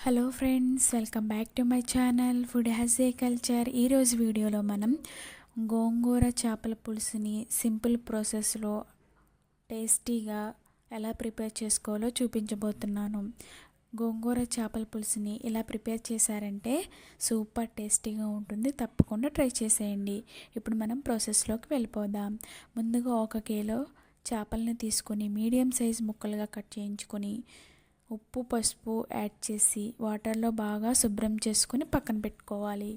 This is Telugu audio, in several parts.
Hello friends welcome back to my channel food has a culture ఈరోజు వీడియోలో మనం గోంగూర చేపల పులుసుని సింపుల్ ప్రాసెస్లో టేస్టీగా ఎలా ప్రిపేర్ చేసుకోవాలో చూపించబోతున్నాను. గోంగూర చేపల పులుసుని ఇలా ప్రిపేర్ చేశారంటే సూపర్ టేస్టీగా ఉంటుంది తప్పకుండా ట్రై చేసేయండి. ఇప్పుడు మనం ప్రాసెస్లోకి వెళ్ళిపోదాం. ముందుగా ఒక కిలో చేపలను తీసుకొని మీడియం సైజ్ ముక్కలుగా కట్ చేయించుకొని ఉప్పు పసుపు యాడ్ చేసి వాటర్లో బాగా శుభ్రం చేసుకుని పక్కన పెట్టుకోవాలి.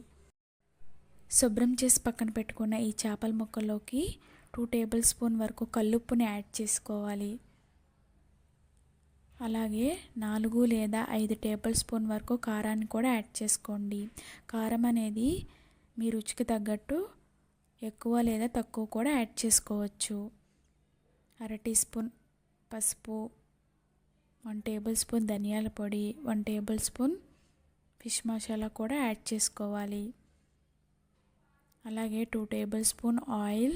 శుభ్రం చేసి పక్కన పెట్టుకున్న ఈ చేపల ముక్కలోకి టూ టేబుల్ స్పూన్ వరకు కల్లుప్పుని యాడ్ చేసుకోవాలి. అలాగే నాలుగు లేదా ఐదు టేబుల్ స్పూన్ వరకు కారాన్ని కూడా యాడ్ చేసుకోండి. కారం అనేది మీ రుచికి తగ్గట్టు ఎక్కువ లేదా తక్కువ కూడా యాడ్ చేసుకోవచ్చు. అర టీ స్పూన్ పసుపు వన్ టేబుల్ స్పూన్ ధనియాల పొడి one tablespoon fish masala కూడా యాడ్ చేసుకోవాలి. అలాగే two tablespoon oil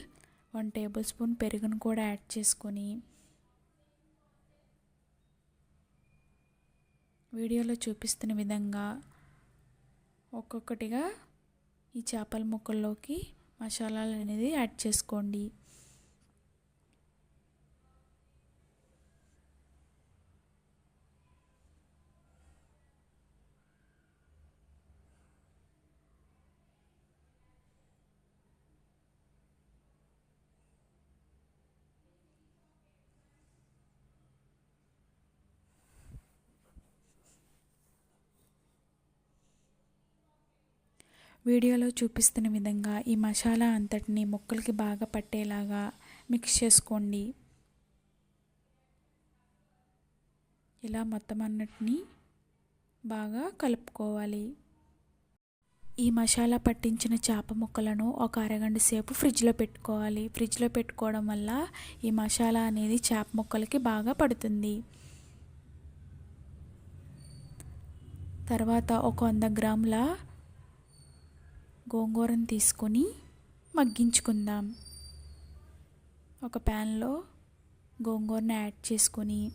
one tablespoon పెరుగును కూడా యాడ్ చేసుకొని వీడియోలో చూపిస్తున్న విధంగా ఒక్కొక్కటిగా ఈ చేపల ముక్కల్లోకి మసాలాలు అనేది యాడ్ చేసుకోండి. వీడియోలో చూపిస్తున్న విధంగా ఈ మసాలా అంతటిని ముక్కలకి బాగా పట్టేలాగా మిక్స్ చేసుకోండి. ఇలా మొత్తం అన్నిటినీ బాగా కలుపుకోవాలి. ఈ మసాలా పట్టించిన చేప ముక్కలను ఒక అరగంట సేపు ఫ్రిడ్జ్లో పెట్టుకోవాలి. ఫ్రిడ్జ్లో పెట్టుకోవడం వల్ల ఈ మసాలా అనేది చేప ముక్కలకి బాగా పడుతుంది. తర్వాత ఒక వంద గ్రాముల గోంగూరను తీసుకొని మగ్గించుకుందాం. ఒక ప్యాన్లో గోంగూరను యాడ్ చేసుకొని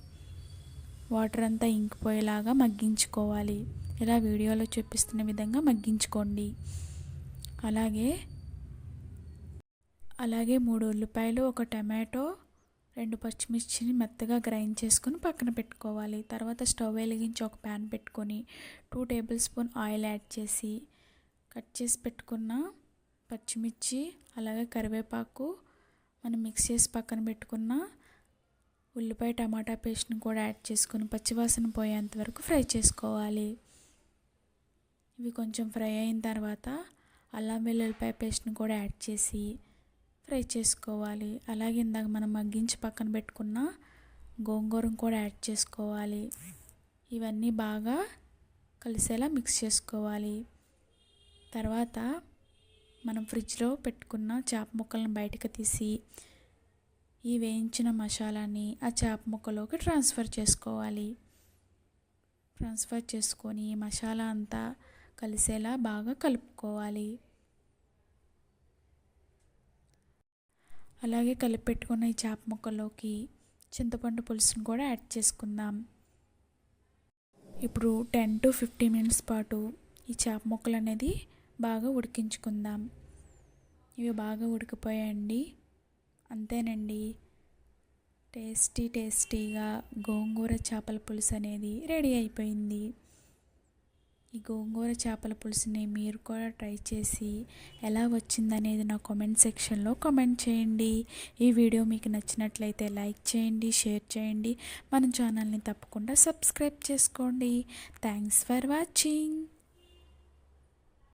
వాటర్ అంతా ఇంకిపోయేలాగా మగ్గించుకోవాలి. ఇలా వీడియోలో చూపిస్తున్న విధంగా మగ్గించుకోండి. అలాగే అలాగే మూడు ఉల్లిపాయలు ఒక టమాటో రెండు పచ్చిమిర్చిని మెత్తగా గ్రైండ్ చేసుకొని పక్కన పెట్టుకోవాలి. తర్వాత స్టవ్ వెలిగించి ఒక ప్యాన్ పెట్టుకొని two tablespoon oil add చేసి కట్ చేసి పెట్టుకున్న పచ్చిమిర్చి అలాగే కరివేపాకు మనం మిక్స్ చేసి పక్కన పెట్టుకున్న ఉల్లిపాయ టమాటా పేస్ట్ని కూడా యాడ్ చేసుకుని పచ్చివాసన పోయేంత వరకు ఫ్రై చేసుకోవాలి. ఇవి కొంచెం ఫ్రై అయిన తర్వాత అల్లం వెల్లుల్లిపాయ పేస్ట్ని కూడా యాడ్ చేసి ఫ్రై చేసుకోవాలి. అలాగే ఇందాక మనం మగ్గించి పక్కన పెట్టుకున్న గోంగూరను కూడా యాడ్ చేసుకోవాలి. ఇవన్నీ బాగా కలిసేలా మిక్స్ చేసుకోవాలి. తర్వాత మనం ఫ్రిడ్జ్లో పెట్టుకున్న చేప ముక్కలను బయటకు తీసి ఈ వేయించిన మసాలాని ఆ చేప ముక్కలోకి ట్రాన్స్ఫర్ చేసుకోవాలి. ట్రాన్స్ఫర్ చేసుకొని మసాలా అంతా కలిసేలా బాగా కలుపుకోవాలి. అలాగే కలిపి పెట్టుకున్న ఈ చేప ముక్కలోకి చింతపండు పులుసును కూడా యాడ్ చేసుకుందాం. ఇప్పుడు టెన్ టు ఫిఫ్టీన్ మినిట్స్ పాటు ఈ చేప ముక్కలు అనేది బాగా ఉడికించుకుందాం. ఇవి బాగా ఉడికిపోయాయండి. అంతేనండి. టేస్టీ టేస్టీగా గోంగూర చేపల పులుసు అనేది రెడీ అయిపోయింది. ఈ గోంగూర చేపల పులుసుని మీరు కూడా ట్రై చేసి ఎలా వచ్చిందనేది నా కామెంట్ సెక్షన్లో కామెంట్ చేయండి. ఈ వీడియో మీకు నచ్చినట్లయితే లైక్ చేయండి షేర్ చేయండి. మన ఛానల్ని తప్పకుండా సబ్స్క్రైబ్ చేసుకోండి. Thanks for watching.